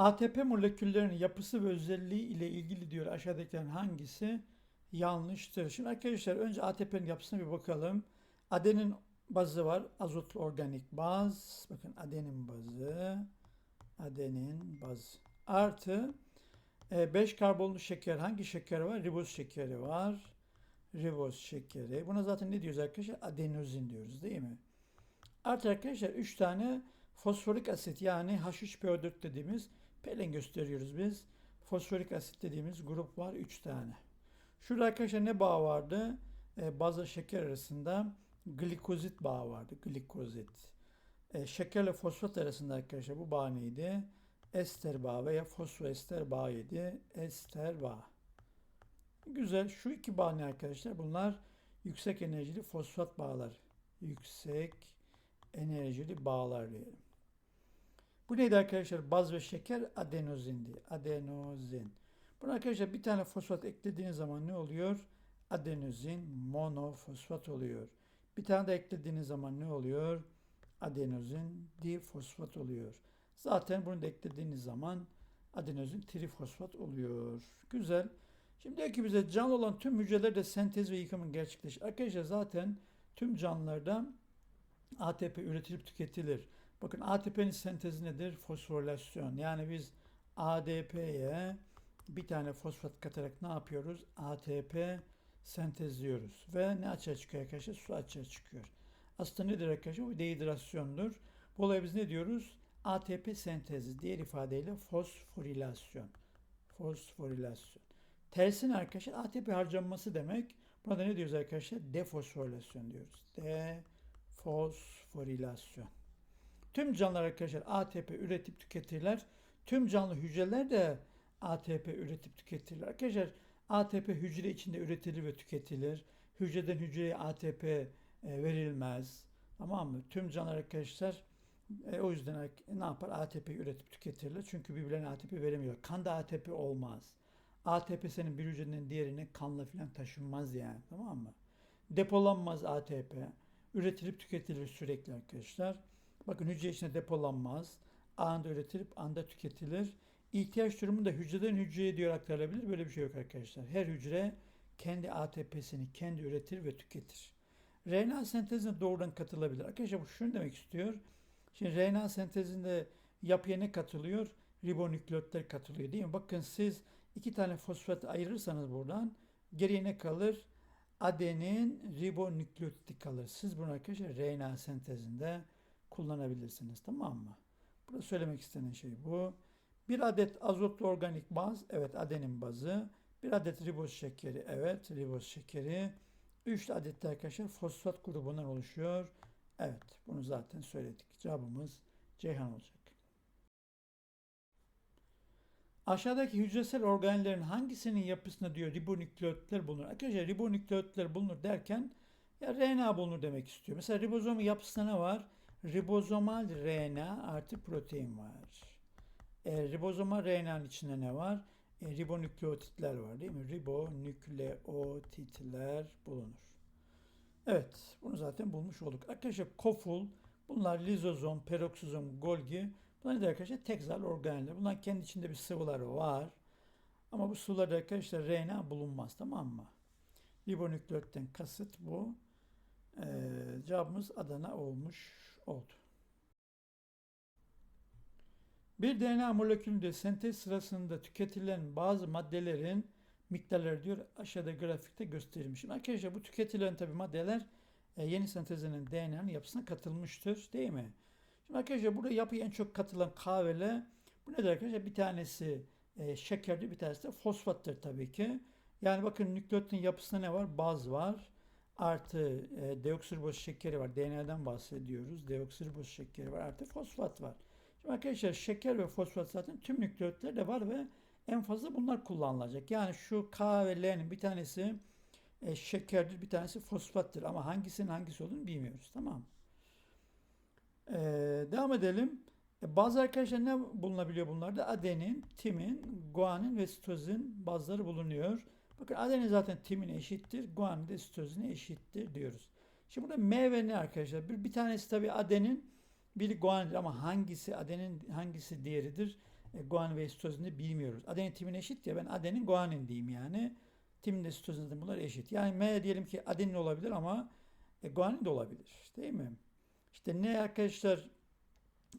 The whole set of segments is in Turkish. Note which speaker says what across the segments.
Speaker 1: ATP moleküllerinin yapısı ve özelliği ile ilgili diyor aşağıdakilerin hangisi yanlıştır? Şimdi arkadaşlar önce ATP'nin yapısına bir bakalım. Adenin bazı var. Azotlu organik baz. Bakın adenin bazı. Adenin bazı. Artı 5 karbonlu şeker. Hangi şeker var? Riboz şekeri var. Riboz şekeri. Buna zaten ne diyoruz arkadaşlar? Adenozin diyoruz değil mi? Artı arkadaşlar 3 tane fosforik asit yani H3PO4 dediğimiz Pelen gösteriyoruz biz. Fosforik asit dediğimiz grup var 3 tane. Şurada arkadaşlar ne bağ vardı? E, bazı şeker arasında glikozit bağı vardı. Glikozit. E, şekerle fosfat arasında arkadaşlar bu bağ neydi? Ester bağı veya fosfoester bağıydı. Ester bağı. Güzel. Şu iki bağ ne arkadaşlar? Bunlar yüksek enerjili fosfat bağlar. Yüksek enerjili bağlar diyelim. Bu neydi arkadaşlar? Baz ve şeker adenozindi. Adenozin. Buna arkadaşlar bir tane fosfat eklediğiniz zaman ne oluyor? Adenozin monofosfat oluyor. Bir tane de eklediğiniz zaman ne oluyor? Adenozin difosfat oluyor. Zaten bunu da eklediğiniz zaman adenozin trifosfat oluyor. Güzel. Şimdi diyor ki bize canlı olan tüm hücrelerde sentez ve yıkımın gerçekleşir. Arkadaşlar zaten tüm canlılarda ATP üretilip tüketilir. Bakın ATP'nin sentezi nedir? Fosforilasyon. Yani biz ADP'ye bir tane fosfat katarak ne yapıyoruz? ATP sentezliyoruz. Ve ne açığa çıkıyor arkadaşlar? Su açığa çıkıyor. Aslında nedir arkadaşlar? Bu dehidrasyondur. Bu olaya biz ne diyoruz? ATP sentezi. Diğer ifadeyle fosforilasyon. Fosforilasyon. Tersine arkadaşlar ATP harcanması demek. Buna da ne diyoruz arkadaşlar? Defosforilasyon diyoruz. Defosforilasyon. Tüm canlılar arkadaşlar ATP üretip tüketirler. Tüm canlı hücreler de ATP üretip tüketirler. Arkadaşlar ATP hücre içinde üretilir ve tüketilir. Hücreden hücreye ATP e, verilmez. Tamam mı? Tüm canlılar arkadaşlar e, o yüzden ne yapar? ATP üretip tüketirler. Çünkü birbirlerine ATP veremiyor. Kanda ATP olmaz. ATP senin bir hücreden diğerine kanla filan taşınmaz yani. Tamam mı? Depolanmaz ATP. Üretilip tüketilir sürekli arkadaşlar. Bakın hücre içinde depolanmaz. Anda üretilip anda tüketilir. İhtiyaç durumunda hücreden hücreye diyor aktarılabilir. Böyle bir şey yok arkadaşlar. Her hücre kendi ATP'sini kendi üretir ve tüketir. RNA sentezine doğrudan katılabilir. Arkadaşlar bu şunu demek istiyor. Şimdi RNA sentezinde yapıya ne katılıyor? Ribonükleotler katılıyor değil mi? Bakın siz iki tane fosfat ayırırsanız buradan geriye ne kalır? Adenin ribonükleotidi kalır. Siz bunu arkadaşlar RNA sentezinde kullanabilirsiniz. Tamam mı? Burada söylemek istenen şey bu. Bir adet azotlu organik baz, evet adenin bazı. Bir adet riboz şekeri, evet riboz şekeri. Üç adet de arkadaşlar fosfat grubundan oluşuyor. Evet, bunu zaten söyledik. Cevabımız Ceyhan olacak. Aşağıdaki hücresel organellerin hangisinin yapısında diyor ribonükleotler bulunur. Arkadaşlar ribonükleotler bulunur derken ya RNA bulunur demek istiyor. Mesela ribozomun yapısında ne var? Ribozomal RNA artı protein var. E, ribozomal RNA'nın içinde ne var? E, ribonükleotitler var değil mi? Ribonükleotitler bulunur. Evet, bunu zaten bulmuş olduk. Arkadaşlar koful, bunlar lizozom, peroksizom, golgi. Bunlar nedir arkadaşlar? Tek zarlı organeller. Bunlar kendi içinde bir sıvıları var. Ama bu sıvılarda arkadaşlar RNA bulunmaz tamam mı? Ribonükleotten kasıt bu. Ee, cevabımız Adana olmuş oldu. Bir DNA molekülünde sentez sırasında tüketilen bazı maddelerin miktarları diyor aşağıda grafikte gösterilmiş. Şimdi arkadaşlar bu tüketilen tabi maddeler e, yeni sentezlenen DNA'nın yapısına katılmıştır değil mi? Şimdi arkadaşlar burada yapıya en çok katılan kahvele bu nedir arkadaşlar? Bir tanesi e, şekerdir bir tanesi de fosfattır tabii ki. Yani bakın nükleotin yapısında ne var? Baz var. Artı e, deoksiriboz şekeri var. DNA'dan bahsediyoruz. Deoksiriboz şekeri var. Artı fosfat var. Şimdi arkadaşlar şeker ve fosfat zaten tüm nükleotitlerde var ve en fazla bunlar kullanılacak. Yani şu K ve L'nin bir tanesi e, şekerdir, bir tanesi fosfattır. Ama hangisinin hangisi olduğunu bilmiyoruz. Tamam ee, devam edelim. E, bazı arkadaşlar ne bulunabiliyor bunlarda? Adenin, timin, guanin ve sitozin bazıları bulunuyor. Bakın adenin zaten timine eşittir, guanin de sitozine eşittir diyoruz. Şimdi burada M ve N arkadaşlar. Bir, bir tanesi tabii adenin, biri guanindir ama hangisi adenin hangisi diğeridir? e, guanin ve sitozini bilmiyoruz. Adenin timin eşit ya ben adenin guanin diyeyim yani. Timin de sitozin de bunlar eşit. Yani M diyelim ki adenin olabilir ama e, guanin de olabilir. Değil mi? İşte ne arkadaşlar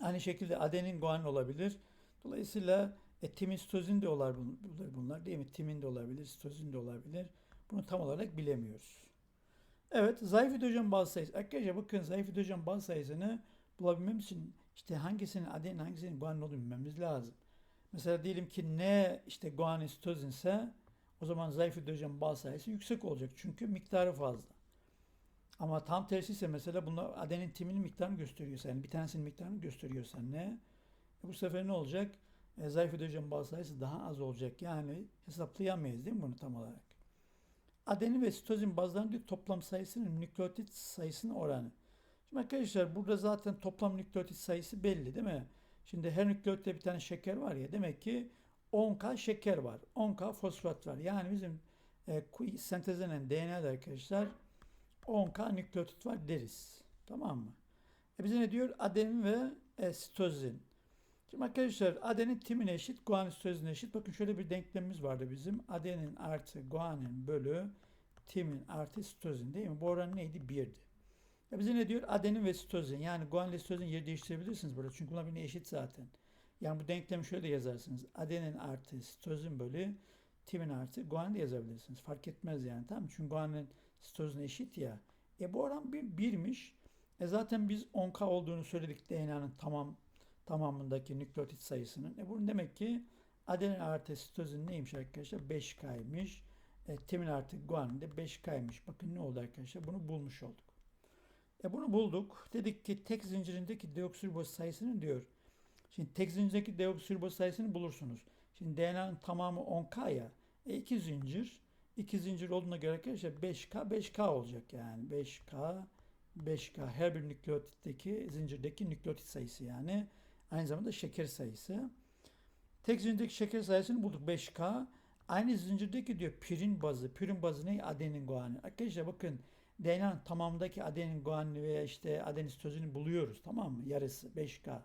Speaker 1: aynı şekilde adenin guanin olabilir. Dolayısıyla e, timin sitozin de olabilir bunlar değil mi? Timin de olabilir, sitozin de olabilir. Bunu tam olarak bilemiyoruz. Evet, zayıf hidrojen baz sayısı. Arkadaşlar bakın zayıf hidrojen baz sayısını bulabilmemiz için işte hangisinin adenin hangisinin guanin olduğunu bilmemiz lazım. Mesela diyelim ki ne işte guanin sitozin ise o zaman zayıf hidrojen baz sayısı yüksek olacak. Çünkü miktarı fazla. Ama tam tersi ise mesela bunlar adenin timinin miktarını gösteriyorsa yani bir tanesinin miktarını gösteriyorsa ne? E bu sefer ne olacak? E, zayıf hidrojen baz sayısı daha az olacak. Yani hesaplayamayız değil mi bunu tam olarak? Adenin ve sitozin bazlarının toplam sayısının nükleotit sayısının oranı. Şimdi arkadaşlar burada zaten toplam nükleotit sayısı belli değil mi? Şimdi her nükleotitte bir tane şeker var ya demek ki 10K şeker var. 10K fosfat var. Yani bizim e, sentezlenen DNA'da arkadaşlar 10K nükleotit var deriz. Tamam mı? E bize ne diyor? Adenin ve e, sitozin. Şimdi arkadaşlar adenin timin eşit, guanin sitozin eşit. Bakın şöyle bir denklemimiz vardı bizim. Adenin artı guanin bölü timin artı sitozin değil mi? Bu oran neydi? 1'di. Ya bize ne diyor? Adenin ve sitozin. Yani guanin ile sitozin yer değiştirebilirsiniz burada. Çünkü bunlar birbirine eşit zaten. Yani bu denklemi şöyle yazarsınız. Adenin artı sitozin bölü timin artı guanin de yazabilirsiniz. Fark etmez yani tamam mı? Çünkü guanin sitozin eşit ya. E bu oran bir, birmiş. E zaten biz 10K olduğunu söyledik DNA'nın tamam tamamındaki nükleotit sayısının. E bunun demek ki adenin artı sitozin neymiş arkadaşlar? 5K'ymış. E, timin artı guanin de 5K'ymış. Bakın ne oldu arkadaşlar? Bunu bulmuş olduk. E bunu bulduk. Dedik ki tek zincirindeki deoksiriboz sayısını diyor. Şimdi tek zincirindeki deoksiriboz sayısını bulursunuz. Şimdi DNA'nın tamamı 10K ya. E iki zincir. iki zincir olduğuna göre arkadaşlar 5K 5K olacak yani. 5K 5K her bir nükleotitteki zincirdeki nükleotit sayısı yani. Aynı zamanda şeker sayısı. Tek zincirdeki şeker sayısını bulduk 5K. Aynı zincirdeki diyor pirin bazı. Pirin bazı ne? Adenin guanin. Arkadaşlar bakın DNA'nın tamamındaki adenin guanini veya işte adenin sitozini buluyoruz tamam mı? Yarısı 5K.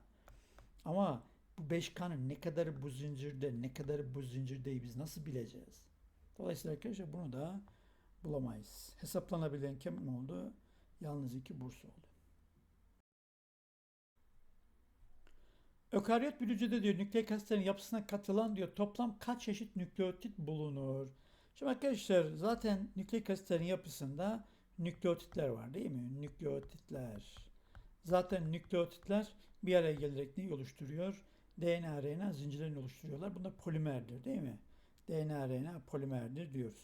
Speaker 1: Ama bu 5K'nın ne kadar bu zincirde ne kadar bu zincirde biz nasıl bileceğiz? Dolayısıyla arkadaşlar bunu da bulamayız. Hesaplanabilen kim oldu? Yalnız iki burs oldu. Ökaryot bir hücrede diyor nükleik asitlerin yapısına katılan diyor toplam kaç çeşit nükleotit bulunur? Şimdi arkadaşlar zaten nükleik asitlerin yapısında nükleotitler var değil mi? Nükleotitler. Zaten nükleotitler bir araya gelerek neyi oluşturuyor? DNA, RNA zincirlerini oluşturuyorlar. Bunlar polimerdir değil mi? DNA, RNA polimerdir diyoruz.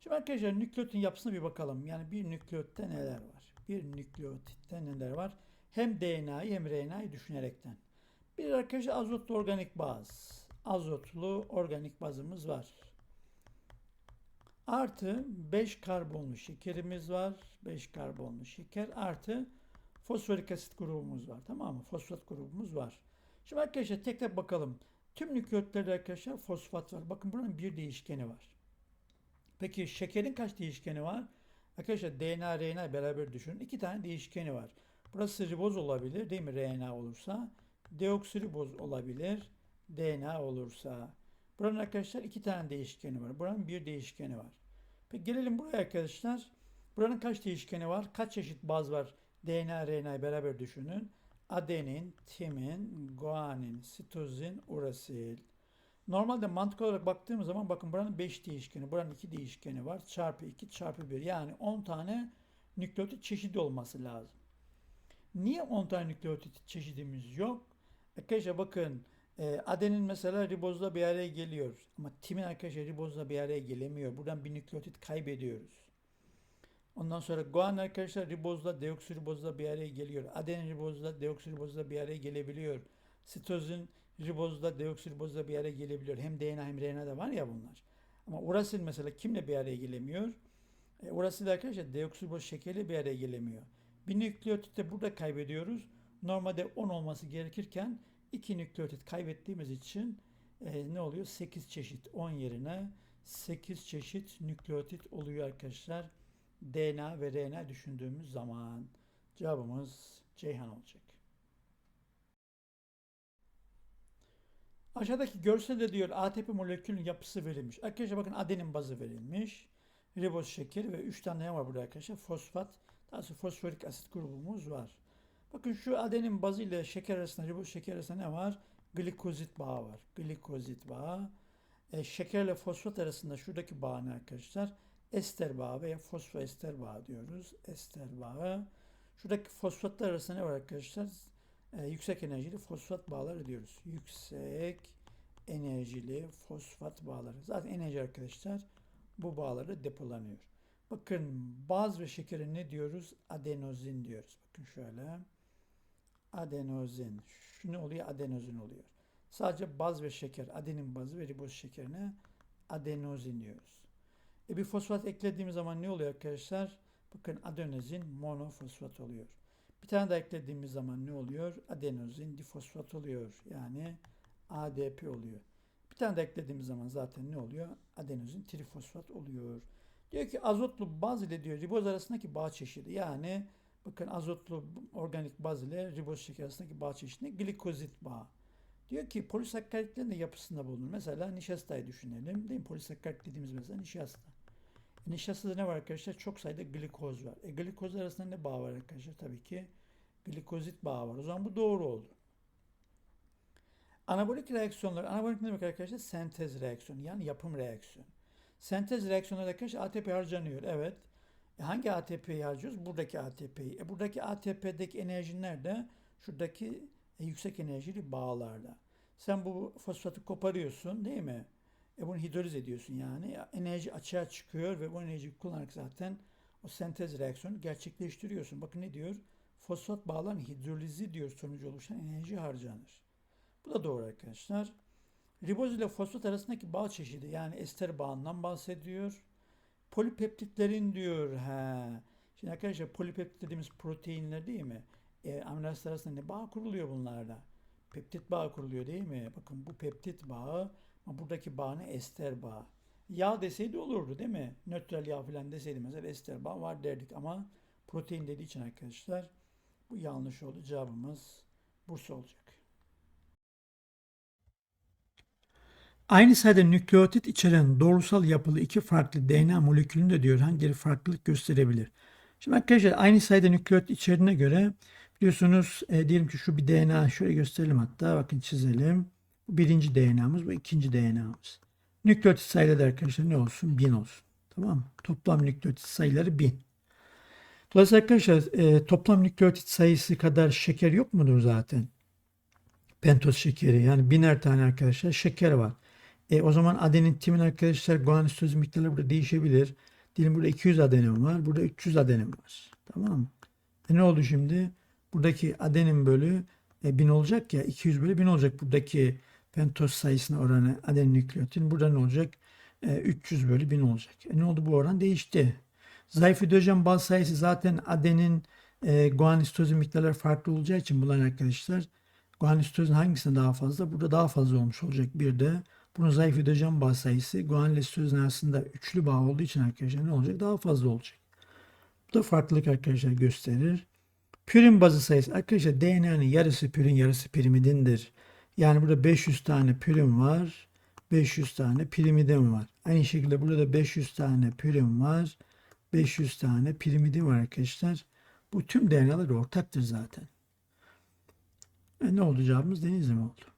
Speaker 1: Şimdi arkadaşlar nükleotin yapısına bir bakalım. Yani bir nükleotitte neler var? Bir nükleotitte neler var? Hem DNA'yı hem RNA'yı düşünerekten. Bir arkadaşlar azotlu organik baz. Azotlu organik bazımız var. Artı 5 karbonlu şekerimiz var. 5 karbonlu şeker artı fosforik asit grubumuz var. Tamam mı? Fosfat grubumuz var. Şimdi arkadaşlar tekrar bakalım. Tüm nükleotitlerde arkadaşlar fosfat var. Bakın buranın bir değişkeni var. Peki şekerin kaç değişkeni var? Arkadaşlar DNA, RNA beraber düşünün. İki tane değişkeni var. Burası riboz olabilir değil mi RNA olursa? Deoksiriboz olabilir DNA olursa. Buranın arkadaşlar iki tane değişkeni var. Buranın bir değişkeni var. Peki gelelim buraya arkadaşlar. Buranın kaç değişkeni var? Kaç çeşit baz var? DNA, RNA'yı beraber düşünün. Adenin, timin, guanin, sitozin, urasil. Normalde mantık olarak baktığımız zaman bakın buranın 5 değişkeni, buranın 2 değişkeni var. Çarpı 2 çarpı 1 yani 10 tane nükleotit çeşidi olması lazım. Niye 10 tane nükleotit çeşidimiz yok? Arkadaşlar bakın e, adenin mesela ribozla bir araya geliyor. Ama timin arkadaşlar ribozla bir araya gelemiyor. Buradan bir nükleotit kaybediyoruz. Ondan sonra guan arkadaşlar ribozla deoksiribozla bir araya geliyor. Adenin ribozla deoksiribozla bir araya gelebiliyor. Sitozin ribozla deoksiribozla bir araya gelebiliyor. Hem DNA hem RNA'da var ya bunlar. Ama urasil mesela kimle bir araya gelemiyor? E, urasil arkadaşlar deoksiriboz şekerle bir araya gelemiyor. Bir nükleotit de burada kaybediyoruz. Normalde 10 olması gerekirken 2 nükleotit kaybettiğimiz için e, ne oluyor? 8 çeşit 10 yerine 8 çeşit nükleotit oluyor arkadaşlar. DNA ve RNA düşündüğümüz zaman cevabımız Ceyhan olacak. Aşağıdaki görselde diyor ATP molekülünün yapısı verilmiş. Arkadaşlar bakın adenin bazı verilmiş. Riboz şekeri ve 3 tane ne var burada arkadaşlar? Fosfat, daha sonra fosforik asit grubumuz var. Bakın şu adenin bazı ile şeker arasında, riboz şeker arasında ne var? Glikozit bağı var. Glikozit bağı. E, şekerle fosfat arasında şuradaki bağ ne arkadaşlar? Ester bağı veya fosfoester bağı diyoruz. Ester bağı. Şuradaki fosfatlar arasında ne var arkadaşlar? E, yüksek enerjili fosfat bağları diyoruz. Yüksek enerjili fosfat bağları. Zaten enerji arkadaşlar bu bağları depolanıyor. Bakın baz ve şekere ne diyoruz? Adenozin diyoruz. Bakın şöyle. Adenozin. Şu ne oluyor? Adenozin oluyor. Sadece baz ve şeker, adenin bazı ve riboz şekerine adenozin diyoruz. E bir fosfat eklediğimiz zaman ne oluyor arkadaşlar? Bakın adenozin monofosfat oluyor. Bir tane daha eklediğimiz zaman ne oluyor? Adenozin difosfat oluyor. Yani ADP oluyor. Bir tane daha eklediğimiz zaman zaten ne oluyor? Adenozin trifosfat oluyor. Diyor ki azotlu baz ile diyor riboz arasındaki bağ çeşidi. Yani bakın azotlu organik baz ile riboz şeker arasındaki bağ çeşidi glikozit bağı. Diyor ki polisakkaritlerin de yapısında bulunur. Mesela nişastayı düşünelim. Değil mi? Polisakkarit dediğimiz mesela nişasta. E, nişastada ne var arkadaşlar? Çok sayıda glikoz var. E, glikoz arasında ne bağ var arkadaşlar? Tabii ki glikozit bağı var. O zaman bu doğru oldu. Anabolik reaksiyonlar. Anabolik ne demek arkadaşlar? Sentez reaksiyonu yani yapım reaksiyonu. Sentez reaksiyonlarda arkadaşlar ATP harcanıyor. Evet. E, hangi ATP'yi harcıyoruz? Buradaki ATP'yi. E, buradaki ATP'deki enerji nerede? Şuradaki e, yüksek enerjili bağlarda. Sen bu fosfatı koparıyorsun değil mi? E bunu hidroliz ediyorsun yani. Enerji açığa çıkıyor ve bu enerjiyi kullanarak zaten o sentez reaksiyonu gerçekleştiriyorsun. Bakın ne diyor? Fosfat bağların hidrolizi diyor sonucu oluşan enerji harcanır. Bu da doğru arkadaşlar. Riboz ile fosfat arasındaki bağ çeşidi yani ester bağından bahsediyor. Polipeptitlerin diyor. He. Şimdi arkadaşlar polipeptit dediğimiz proteinler değil mi? E, amino arasında ne bağ kuruluyor bunlarda? Peptit bağı kuruluyor değil mi? Bakın bu peptit bağı ama buradaki bağ ne? Ester bağı. Yağ deseydi olurdu değil mi? Nötral yağ falan deseydi mesela ester bağı var derdik ama protein dediği için arkadaşlar bu yanlış oldu. Cevabımız Bursa olacak. Aynı sayıda nükleotit içeren doğrusal yapılı iki farklı DNA molekülünde diyor hangileri farklılık gösterebilir? Şimdi arkadaşlar aynı sayıda nükleotit içeriğine göre biliyorsunuz e, diyelim ki şu bir DNA şöyle gösterelim hatta bakın çizelim. Bu birinci DNA'mız bu ikinci DNA'mız. Nükleotit sayıları da arkadaşlar ne olsun? 1000 olsun. Tamam mı? Toplam nükleotit sayıları 1000. Dolayısıyla arkadaşlar e, toplam nükleotit sayısı kadar şeker yok mudur zaten? Pentoz şekeri yani biner tane arkadaşlar şeker var. E, o zaman adenin timin arkadaşlar guanisitoz miktarları burada değişebilir. Diyelim burada 200 adenin var. Burada 300 adenin var. Tamam mı? E ne oldu şimdi? Buradaki adenin bölü e, 1000 olacak ya. 200 bölü 1000 olacak. Buradaki pentoz sayısına oranı adenin nükleotin. Burada ne olacak? E, 300 bölü 1000 olacak. E ne oldu? Bu oran değişti. Zayıf hidrojen baz sayısı zaten adenin e, guanistozin miktarları farklı olacağı için bunlar arkadaşlar guanistozin hangisinde daha fazla? Burada daha fazla olmuş olacak. Bir de bunun zayıf hidrojen bağ sayısı guanilestozin arasında üçlü bağ olduğu için arkadaşlar ne olacak? Daha fazla olacak. Bu da farklılık arkadaşlar gösterir. Pürin bazı sayısı arkadaşlar DNA'nın yarısı pürin yarısı pirimidindir. Yani burada 500 tane pürin var. 500 tane pirimidin var. Aynı şekilde burada da 500 tane pürin var. 500 tane pirimidin var arkadaşlar. Bu tüm DNA'lar ortaktır zaten. E ne oldu cevabımız Denizli mi oldu?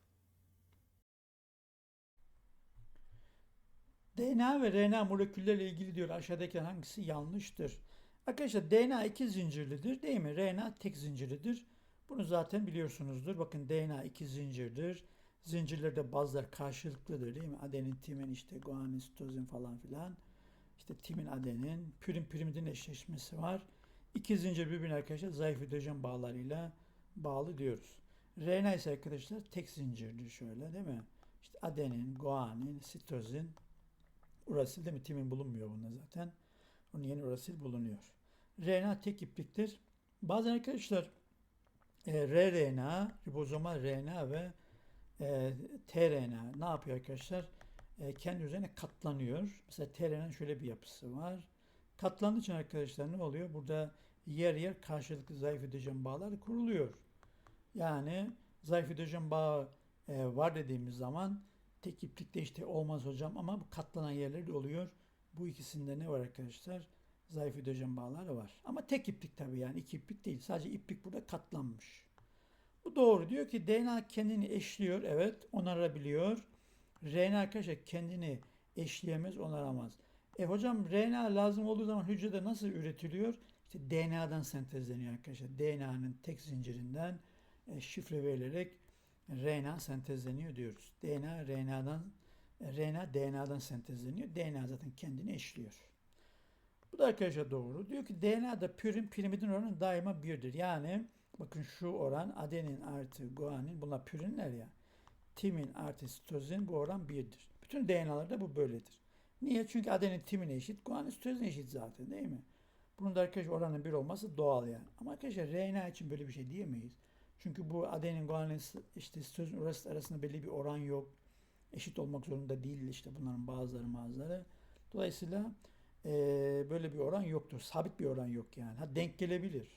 Speaker 1: DNA ve RNA molekülleriyle ilgili diyor aşağıdaki hangisi yanlıştır? Arkadaşlar DNA iki zincirlidir değil mi? RNA tek zincirlidir. Bunu zaten biliyorsunuzdur. Bakın DNA iki zincirdir. Zincirlerde bazılar karşılıklıdır değil mi? Adenin, timin, işte guanin, sitozin falan filan. İşte timin, adenin, pürin, pirimidin eşleşmesi var. İki zincir birbirine arkadaşlar zayıf hidrojen bağlarıyla bağlı diyoruz. RNA ise arkadaşlar tek zincirdir şöyle değil mi? İşte adenin, guanin, sitozin, Urasil değil mi? Timin bulunmuyor bunda zaten. Onun yeni urasil bulunuyor. RNA tek ipliktir. Bazen arkadaşlar e, rRNA, ribozomal RNA ve e, tRNA ne yapıyor arkadaşlar? E, kendi üzerine katlanıyor. Mesela tRNA'nın şöyle bir yapısı var. Katlandığı için arkadaşlar ne oluyor? Burada yer yer karşılıklı zayıf hidrojen bağlar kuruluyor. Yani zayıf hidrojen bağı e, var dediğimiz zaman tek iplikte işte olmaz hocam ama katlanan yerleri de oluyor. Bu ikisinde ne var arkadaşlar? Zayıf hidrojen bağları var. Ama tek iplik tabii yani iki iplik değil. Sadece iplik burada katlanmış. Bu doğru. Diyor ki DNA kendini eşliyor. Evet onarabiliyor. RNA arkadaşlar kendini eşleyemez, onaramaz. E hocam RNA lazım olduğu zaman hücrede nasıl üretiliyor? İşte DNA'dan sentezleniyor arkadaşlar. DNA'nın tek zincirinden e, şifre verilerek RNA sentezleniyor diyoruz. DNA RNA'dan RNA DNA'dan sentezleniyor. DNA zaten kendini eşliyor. Bu da arkadaşlar doğru. Diyor ki DNA'da pürin pirimidin oranı daima birdir. Yani bakın şu oran adenin artı guanin bunlar pürinler ya. Timin artı sitozin bu oran birdir. Bütün DNA'larda bu böyledir. Niye? Çünkü adenin timine eşit, guanin sitozin eşit zaten değil mi? Bunun da arkadaşlar oranın bir olması doğal yani. Ama arkadaşlar RNA için böyle bir şey diyemeyiz. Çünkü bu adenin, guanin, işte sitozin orası arasında belli bir oran yok. Eşit olmak zorunda değil işte bunların bazıları bazıları. Dolayısıyla e, böyle bir oran yoktur. Sabit bir oran yok yani. Ha denk gelebilir.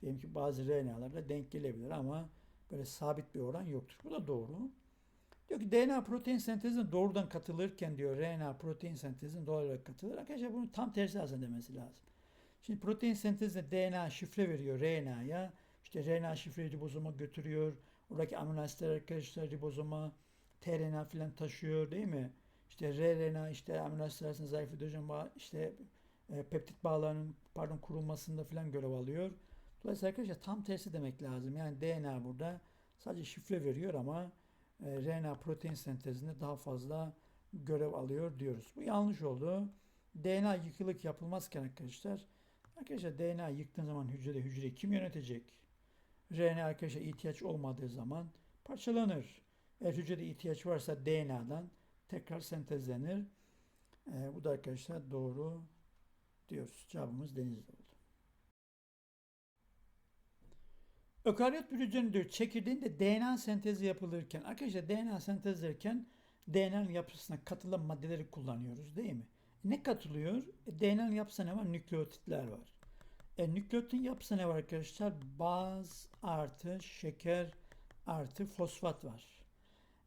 Speaker 1: Diyelim ki bazı RNA'larda denk gelebilir ama böyle sabit bir oran yoktur. Bu da doğru. Diyor ki DNA protein sentezine doğrudan katılırken diyor RNA protein sentezine doğal olarak katılır. Arkadaşlar bunun tam tersi aslında demesi lazım. Şimdi protein sentezinde DNA şifre veriyor RNA'ya. İşte RNA şifreyi ribozoma götürüyor. Oradaki amino asitler arkadaşlar ribozoma tRNA filan taşıyor değil mi? İşte rRNA işte amino asitler arasında zayıf hidrojen bağ, işte e, peptit bağlarının pardon kurulmasında filan görev alıyor. Dolayısıyla arkadaşlar tam tersi demek lazım. Yani DNA burada sadece şifre veriyor ama e, RNA protein sentezinde daha fazla görev alıyor diyoruz. Bu yanlış oldu. DNA yıkılık yapılmazken arkadaşlar arkadaşlar DNA yıktığın zaman hücrede hücreyi kim yönetecek? RNA arkadaşlar ihtiyaç olmadığı zaman parçalanır. Eğer hücrede ihtiyaç varsa DNA'dan tekrar sentezlenir. E, bu da arkadaşlar doğru diyoruz. Cevabımız denizli oldu. Ökaryot bir hücrenin çekirdeğinde DNA sentezi yapılırken arkadaşlar DNA sentezlerken DNA'nın yapısına katılan maddeleri kullanıyoruz değil mi? Ne katılıyor? E, DNA'nın yapısında ne var? Nükleotitler var. E, nükleotin yapısında ne var arkadaşlar? Baz artı şeker artı fosfat var.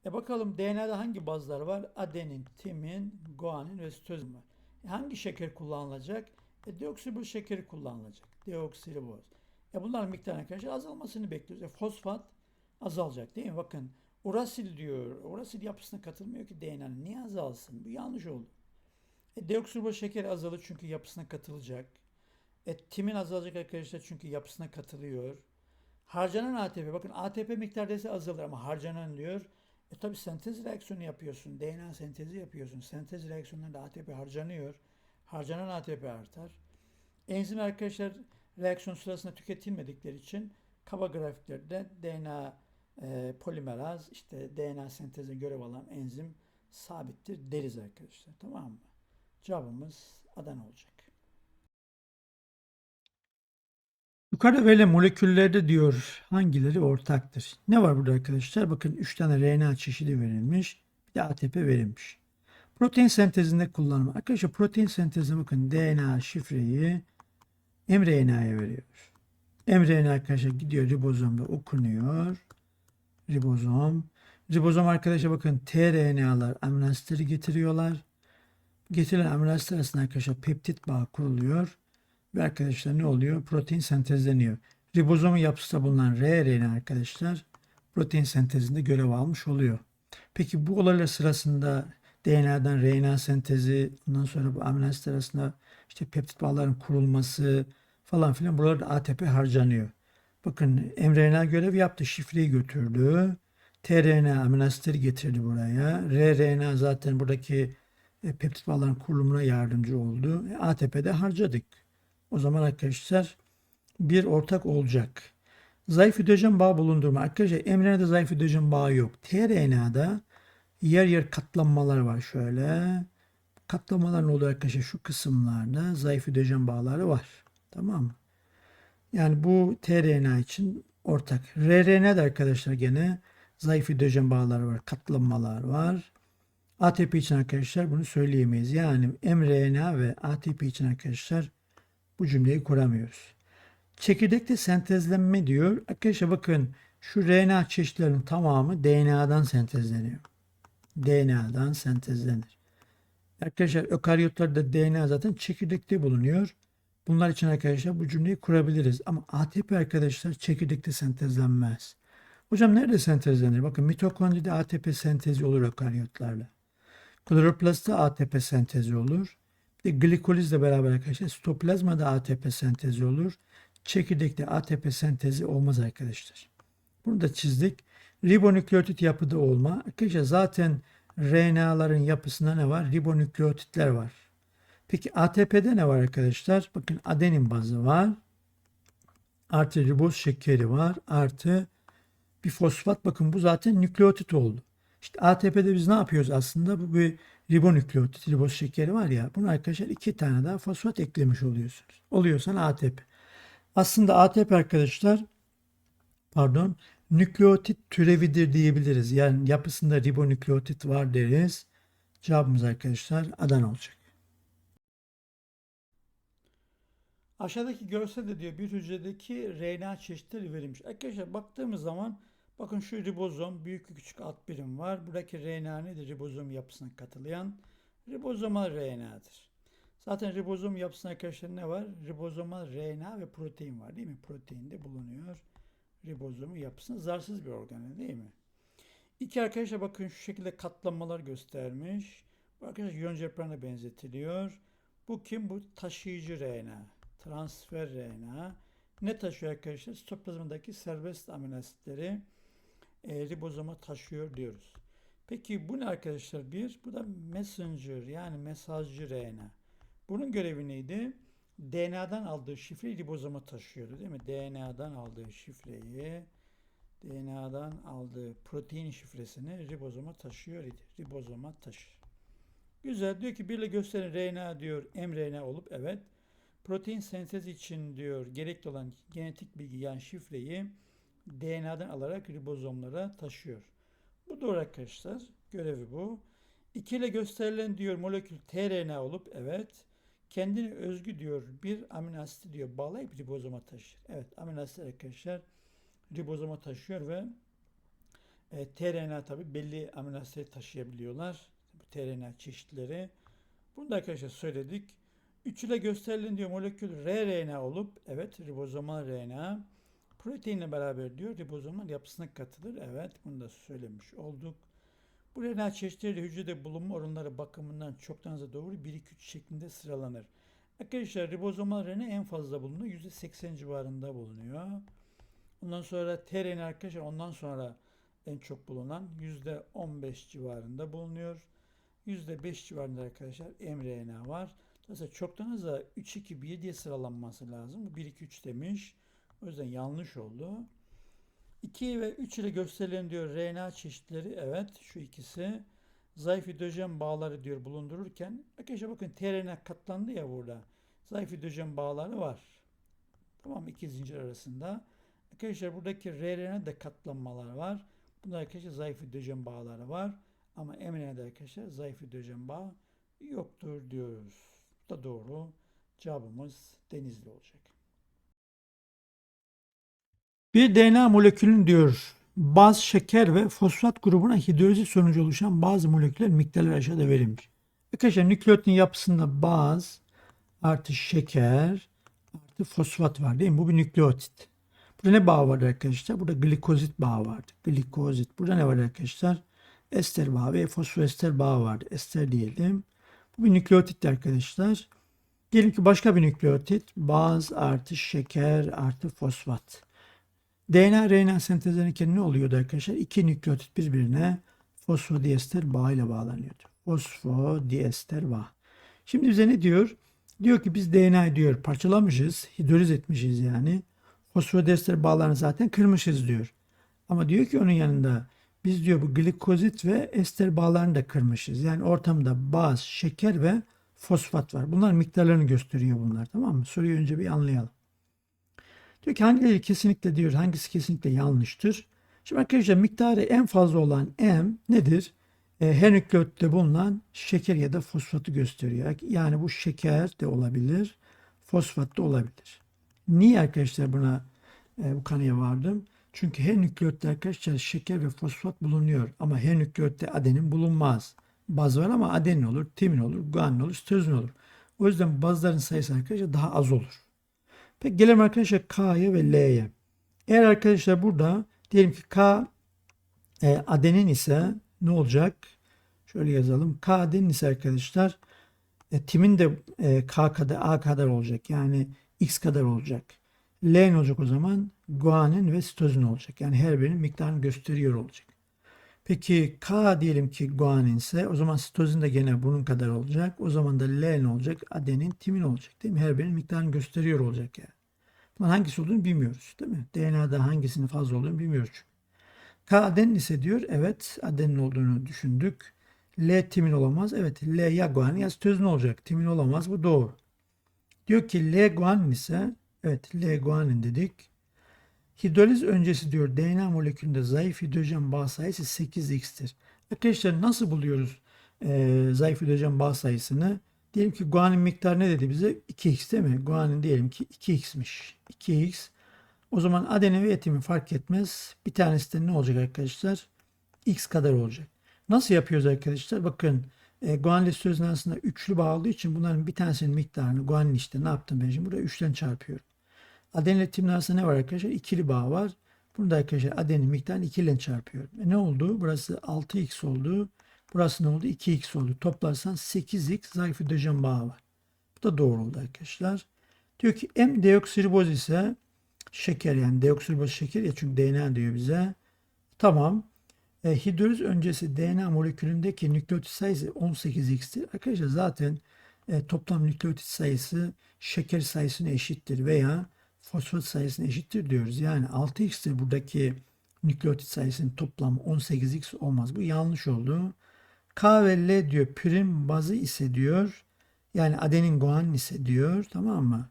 Speaker 1: E bakalım DNA'da hangi bazlar var? Adenin, timin, guanin ve sitozin var. E hangi şeker kullanılacak? E deoksiriboz şekeri kullanılacak. Deoksiriboz. E bunların miktarı arkadaşlar azalmasını bekliyoruz. E fosfat azalacak değil mi? Bakın urasil diyor. Urasil yapısına katılmıyor ki DNA'nın. Niye azalsın? Bu yanlış oldu. E deoksiriboz şekeri azalır çünkü yapısına katılacak. E timin azalacak arkadaşlar çünkü yapısına katılıyor. Harcanan ATP. Bakın ATP miktarı ise azalır ama harcanan diyor. E tabi sentez reaksiyonu yapıyorsun. DNA sentezi yapıyorsun. Sentez reaksiyonlarında ATP harcanıyor. Harcanan ATP artar. Enzim arkadaşlar reaksiyon sırasında tüketilmedikleri için kaba grafiklerde DNA e, polimeraz işte DNA sentezine görev alan enzim sabittir deriz arkadaşlar. Tamam mı? Cevabımız Adana olacak. Yukarıda verilen moleküllerde diyor hangileri ortaktır? Ne var burada arkadaşlar? Bakın 3 tane RNA çeşidi verilmiş. Bir de ATP verilmiş. Protein sentezinde kullanımı. Arkadaşlar protein sentezinde bakın DNA şifreyi mRNA'ya veriyor. mRNA arkadaşlar gidiyor ribozomda okunuyor. Ribozom. Ribozom arkadaşlar bakın tRNA'lar amino getiriyorlar. Getirilen amino arasında arkadaşlar peptit bağı kuruluyor. Ve arkadaşlar ne oluyor? Protein sentezleniyor. Ribozomun yapısında bulunan rRNA arkadaşlar protein sentezinde görev almış oluyor. Peki bu olaylar sırasında DNA'dan RNA sentezi, ondan sonra bu amino arasında işte peptit bağların kurulması falan filan buralarda ATP harcanıyor. Bakın mRNA görev yaptı. Şifreyi götürdü. tRNA amino asitleri getirdi buraya. rRNA zaten buradaki e, peptit bağların kurulumuna yardımcı oldu. E, ATP'de harcadık. O zaman arkadaşlar bir ortak olacak. Zayıf hidrojen bağ bulundurma. Arkadaşlar mRNA'da zayıf hidrojen bağı yok. tRNA'da yer yer katlanmalar var şöyle. Katlanmalar ne oluyor arkadaşlar? Şu kısımlarda zayıf hidrojen bağları var. Tamam mı? Yani bu tRNA için ortak. rRNA'da arkadaşlar gene zayıf hidrojen bağları var. Katlanmalar var. ATP için arkadaşlar bunu söyleyemeyiz. Yani mRNA ve ATP için arkadaşlar bu cümleyi kuramıyoruz. Çekirdekte sentezlenme diyor. Arkadaşlar bakın Şu RNA çeşitlerinin tamamı DNA'dan sentezleniyor. DNA'dan sentezlenir. Arkadaşlar ökaryotlarda DNA zaten çekirdekte bulunuyor. Bunlar için arkadaşlar bu cümleyi kurabiliriz. Ama ATP arkadaşlar çekirdekte sentezlenmez. Hocam nerede sentezlenir? Bakın mitokondride ATP sentezi olur ökaryotlarla. Kloroplastta ATP sentezi olur. De glikolizle beraber arkadaşlar sitoplazmada ATP sentezi olur. Çekirdekte ATP sentezi olmaz arkadaşlar. Bunu da çizdik. Ribonükleotit yapıda olma. Arkadaşlar zaten RNA'ların yapısında ne var? Ribonükleotitler var. Peki ATP'de ne var arkadaşlar? Bakın adenin bazı var. Artı riboz şekeri var. Artı bir fosfat. Bakın bu zaten nükleotit oldu. İşte ATP'de biz ne yapıyoruz aslında? Bu bir ribonükleotit, riboz şekeri var ya. Bunu arkadaşlar iki tane daha fosfat eklemiş oluyorsunuz. Oluyorsan ATP. Aslında ATP arkadaşlar pardon nükleotit türevidir diyebiliriz. Yani yapısında ribonükleotit var deriz. Cevabımız arkadaşlar Adana olacak. Aşağıdaki görselde diyor bir hücredeki RNA çeşitleri verilmiş. Arkadaşlar baktığımız zaman bakın şu ribozom büyük küçük alt birim var. Buradaki RNA nedir? Ribozom yapısına katılayan ribozomal RNA'dır. Zaten ribozom yapısında arkadaşlar ne var? Ribozomal RNA ve protein var değil mi? Protein de bulunuyor. Ribozomu yapısında zarsız bir organel değil mi? İki arkadaşlar bakın şu şekilde katlanmalar göstermiş. Bu arkadaşlar yonca yaprağına benzetiliyor. Bu kim? Bu taşıyıcı RNA. Transfer RNA. Ne taşıyor arkadaşlar? Sitoplazmadaki serbest amino asitleri e, ribozoma taşıyor diyoruz. Peki bu ne arkadaşlar? Bir, bu da messenger yani mesajcı RNA. Bunun görevi neydi? DNA'dan aldığı şifreyi ribozoma taşıyordu değil mi? DNA'dan aldığı şifreyi DNA'dan aldığı protein şifresini ribozoma taşıyor idi. Ribozoma taşır. Güzel. Diyor ki birle gösteren RNA diyor mRNA olup evet. Protein sentezi için diyor gerekli olan genetik bilgi yani şifreyi DNA'dan alarak ribozomlara taşıyor. Bu doğru arkadaşlar. Görevi bu. 2 ile gösterilen diyor molekül tRNA olup evet kendine özgü diyor bir amino asiti diyor bağlayıp ribozoma taşır. Evet amino asit arkadaşlar ribozoma taşıyor ve e, tRNA tabi belli amino asitleri taşıyabiliyorlar. Bu tRNA çeşitleri. Bunu da arkadaşlar söyledik. 3 ile gösterilen diyor molekül rRNA olup evet ribozomal RNA proteinle beraber diyor ribozomal yapısına katılır. Evet bunu da söylemiş olduk. Bu RNA çeşitleri hücrede bulunma oranları bakımından çoktan az doğru 1-2-3 şeklinde sıralanır. Arkadaşlar ribozomal RNA en fazla bulunuyor. %80 civarında bulunuyor. Ondan sonra tRNA arkadaşlar ondan sonra en çok bulunan %15 civarında bulunuyor. %5 civarında arkadaşlar mRNA var. Dolayısıyla çoktan aza 3-2-1 diye sıralanması lazım. Bu 1-2-3 demiş. O yüzden yanlış oldu. 2 ve 3 ile gösterilen diyor RNA çeşitleri evet şu ikisi zayıf hidrojen bağları diyor bulundururken arkadaşlar bakın tRNA katlandı ya burada. Zayıf hidrojen bağları var. Tamam iki zincir arasında. Arkadaşlar buradaki rRNA da katlanmalar var. Bunda arkadaşlar zayıf hidrojen bağları var. Ama mRNA'da arkadaşlar zayıf hidrojen bağı yoktur diyoruz. Bu da doğru. Cevabımız denizli olacak. Bir DNA molekülün diyor baz, şeker ve fosfat grubuna hidroliz sonucu oluşan bazı moleküller miktarlar aşağıda verilmiş. Arkadaşlar nükleotin yapısında baz artı şeker artı fosfat var değil mi? Bu bir nükleotit. Burada ne bağ var arkadaşlar? Burada glikozit bağı vardı. Glikozit. Burada ne var arkadaşlar? Ester bağı ve fosfoester bağı vardı. Ester diyelim. Bu bir nükleotit arkadaşlar. Diyelim ki başka bir nükleotit. Baz artı şeker artı fosfat. DNA RNA sentezlenirken ne oluyordu arkadaşlar? İki nükleotit birbirine fosfodiester bağ ile bağlanıyordu. Fosfodiester bağ. Şimdi bize ne diyor? Diyor ki biz DNA diyor parçalamışız, hidroliz etmişiz yani. Fosfodiester bağlarını zaten kırmışız diyor. Ama diyor ki onun yanında biz diyor bu glikozit ve ester bağlarını da kırmışız. Yani ortamda baz, şeker ve fosfat var. Bunlar miktarlarını gösteriyor bunlar tamam mı? Soruyu önce bir anlayalım. Diyor ki hangileri kesinlikle diyor hangisi kesinlikle yanlıştır? Şimdi arkadaşlar miktarı en fazla olan M nedir? E, her nükleotitte bulunan şeker ya da fosfatı gösteriyor. Yani bu şeker de olabilir, fosfat da olabilir. Niye arkadaşlar buna e, bu kanıya vardım? Çünkü her nükleotitte arkadaşlar şeker ve fosfat bulunuyor. Ama her nükleotitte adenin bulunmaz. Baz var ama adenin olur, timin olur, guanin olur, sitozin olur. O yüzden bazların sayısı arkadaşlar daha az olur. Peki gelelim arkadaşlar K'ya ve L'ye. Eğer arkadaşlar burada diyelim ki K e, adenin ise ne olacak? Şöyle yazalım. K adenin ise arkadaşlar e, timin de e, K kadar A kadar olacak. Yani X kadar olacak. L ne olacak o zaman? Guanin ve sitozin olacak. Yani her birinin miktarını gösteriyor olacak. Peki K diyelim ki guanin ise o zaman sitozin de gene bunun kadar olacak. O zaman da L ne olacak? Adenin, timin olacak değil mi? Her birinin miktarını gösteriyor olacak yani. Bunun hangisi olduğunu bilmiyoruz değil mi? DNA'da hangisinin fazla olduğunu bilmiyoruz çünkü. K adenin ise diyor evet adenin olduğunu düşündük. L timin olamaz. Evet L ya guanin ya sitozin olacak. Timin olamaz. Bu doğru. Diyor ki L guanin ise evet L guanin dedik. Hidroliz öncesi diyor DNA molekülünde zayıf hidrojen bağ sayısı 8x'tir. Arkadaşlar nasıl buluyoruz e, zayıf hidrojen bağ sayısını? Diyelim ki guanin miktarı ne dedi bize? 2x değil mi? Guanin diyelim ki 2x'miş. 2x. O zaman adenin ve etimin fark etmez. Bir tanesi de ne olacak arkadaşlar? X kadar olacak. Nasıl yapıyoruz arkadaşlar? Bakın e, guanin ile sitozin arasında üçlü bağ olduğu için bunların bir tanesinin miktarını guanin işte ne yaptım ben şimdi? Buraya 3'ten çarpıyorum. Adenin ile timin ne var arkadaşlar? İkili bağ var. Bunu da arkadaşlar adenin miktarını 2 ile çarpıyorum. E ne oldu? Burası 6x oldu. Burası ne oldu? 2x oldu. Toplarsan 8x zayıf hidrojen bağı var. Bu da doğru oldu arkadaşlar. Diyor ki M deoksiriboz ise şeker yani deoksiriboz şeker ya çünkü DNA diyor bize. Tamam. E, hidroliz öncesi DNA molekülündeki nükleotit sayısı 18x'tir. Arkadaşlar zaten e, toplam nükleotit sayısı şeker sayısına eşittir veya fosfat sayısına eşittir diyoruz. Yani 6x'tir buradaki nükleotit sayısının toplamı 18x olmaz. Bu yanlış oldu. K ve L diyor prim bazı ise diyor. Yani adenin guanin ise diyor. Tamam mı?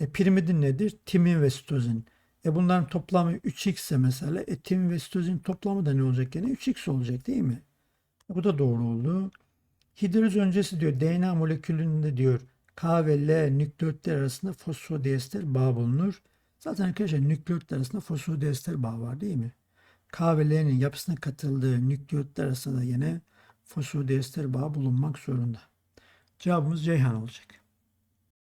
Speaker 1: E, pirimidin nedir? Timin ve sitozin. E bunların toplamı 3x ise mesela e, timin ve sitozin toplamı da ne olacak gene? 3x olacak değil mi? E, bu da doğru oldu. Hidroliz öncesi diyor DNA molekülünde diyor K ve L nükleotler arasında fosfodiester bağ bulunur. Zaten arkadaşlar nükleotler arasında fosfodiester bağ var değil mi? K ve L'nin yapısına katıldığı nükleotler arasında yine fosfodiester bağ bulunmak zorunda. Cevabımız Ceyhan olacak.